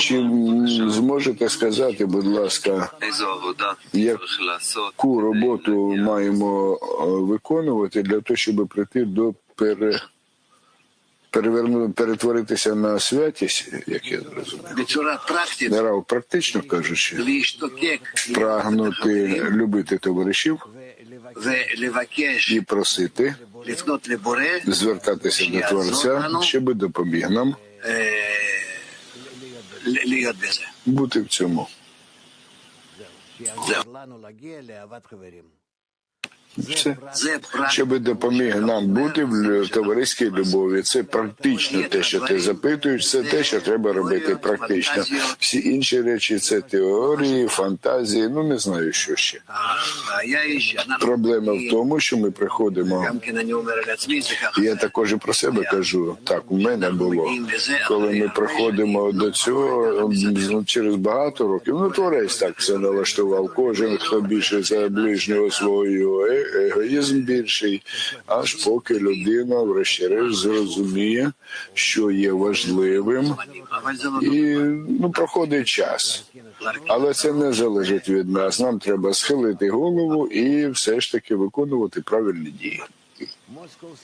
Чи зможете сказати, будь ласка, яку роботу маємо е, виконувати для того, щоб прийти до пере? Переверну перетворитися на святість, як я зрозумів, практично. Кажучи, прагнути любити товаришів і просити. Звертатися до творця, щоб допоміг нам бути в цьому щоб допоміг нам бути в товариській любові. Це практично те, що ти запитуєш, це те, що треба робити. Практично всі інші речі це теорії, фантазії. Ну не знаю, що ще проблема в тому, що ми приходимо. Я також і про себе кажу. Так у мене було коли ми приходимо до цього через багато років. Ну творець так це налаштував. Кожен хто більше за ближнього свого егоїзм більший, аж поки людина, врешті-решт, зрозуміє, що є важливим, і ну проходить час, але це не залежить від нас. Нам треба схилити голову і все ж таки виконувати правильні дії.